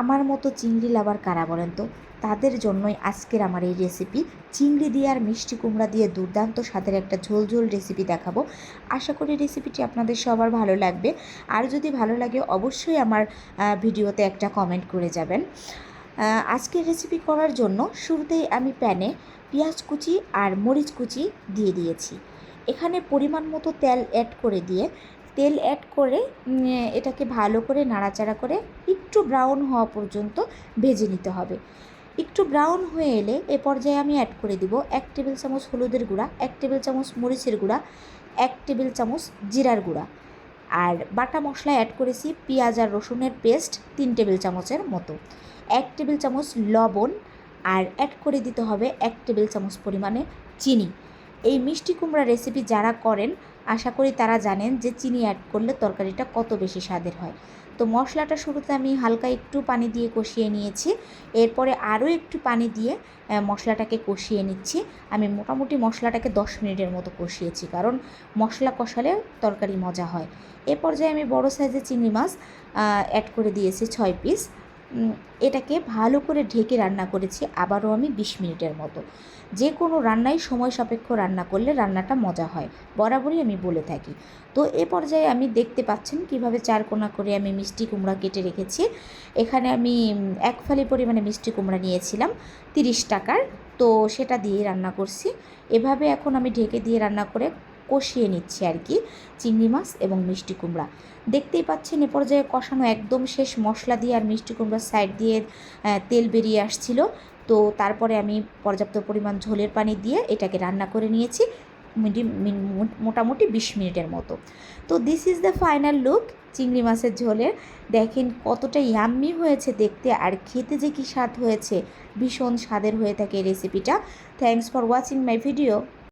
আমার মতো চিংড়ি লাভার কারা বলেন তো? তাদের জন্যই আজকের আমার এই রেসিপি চিংড়ি দিয়ে আর মিষ্টি কুমড়া দিয়ে দুর্দান্ত স্বাদের একটা ঝোল ঝোল রেসিপি দেখাবো। আশা করি রেসিপিটি আপনাদের সবার ভালো লাগবে। আর যদি ভালো লাগে, অবশ্যই আমার ভিডিওতে একটা কমেন্ট করে যাবেন। আজকের রেসিপি করার জন্য শুরুতেই আমি প্যানে পেঁয়াজ কুচি আর মরিচ কুচি দিয়ে দিয়েছি। এখানে পরিমাণ মতো তেল অ্যাড করে দিয়ে তেল অ্যাড করে এটাকে ভালো করে নাড়াচাড়া করে একটু ব্রাউন হওয়া পর্যন্ত ভেজে নিতে হবে। একটু ব্রাউন হয়ে এলে এ পর্যায়ে আমি অ্যাড করে দিব এক টেবিল চামচ হলুদের গুঁড়া, এক টেবিল চামচ মরিচের গুঁড়া, এক টেবিল চামচ জিরার গুঁড়া। আর বাটা মশলা অ্যাড করেছি পেঁয়াজ আর রসুনের পেস্ট তিন টেবিল চামচের মতো। এক টেবিল চামচ লবণ আর অ্যাড করে দিতে হবে এক টেবিল চামচ পরিমাণে চিনি। এই মিষ্টি কুমড়া রেসিপি যারা করেন আশা করি তারা জানেন যে চিনি অ্যাড করলে তরকারিটা কত বেশি স্বাদের হয়। তো মশলাটা শুরুতে আমি হালকা একটু পানি দিয়ে কষিয়ে নিয়েছি। এরপরে আরও একটু পানি দিয়ে মশলাটাকে কষিয়ে নিচ্ছি। আমি মোটামুটি মশলাটাকে দশ মিনিটের মতো কষিয়েছি কারণ মশলা কষালে তরকারি মজা হয়। এ পর্যায়ে আমি বড় সাইজের চিংড়ি মাছ অ্যাড করে দিয়েছি ছয় পিস এটাকে ভালো করে ঢেকে রান্না করেছি, আবারও আমি বিশ মিনিটের মতো। যে কোনো রান্নাই সময় সাপেক্ষ রান্না করলে রান্নাটা মজা হয়, বরাবরই আমি বলে থাকি। তো এ পর্যায়ে আমি দেখতে পাচ্ছেন কীভাবে চারকোনা করে আমি মিষ্টি কুমড়া কেটে রেখেছি। এখানে আমি এক ফালি পরিমাণে মিষ্টি কুমড়া নিয়েছিলাম, তিরিশ টাকার। তো সেটা দিয়ে রান্না করছি। এভাবে এখন আমি ঢেকে দিয়ে রান্না করে কষিয়ে নিচ্ছি আর কি, চিংড়ি মাছ এবং মিষ্টি কুমড়া। দেখতেই পাচ্ছেন এ পর্যায়ে কষানো একদম শেষ মশলা দিয়ে আর মিষ্টি কুমড়ার সাইড দিয়ে তেল বেরিয়ে আসছিল। তো তারপরে আমি পর্যাপ্ত পরিমাণ ঝোলের পানি দিয়ে এটাকে রান্না করে নিয়েছি মোটামুটি বিশ মিনিটের মতো। তো this is the final look চিংড়ি মাছের ঝোলের। দেখেন কতটা ইয়াম্মি হয়েছে দেখতে আর খেতে যে কী স্বাদ হয়েছে, ভীষণ স্বাদের হয়ে থাকে এই রেসিপিটা thanks for watching my video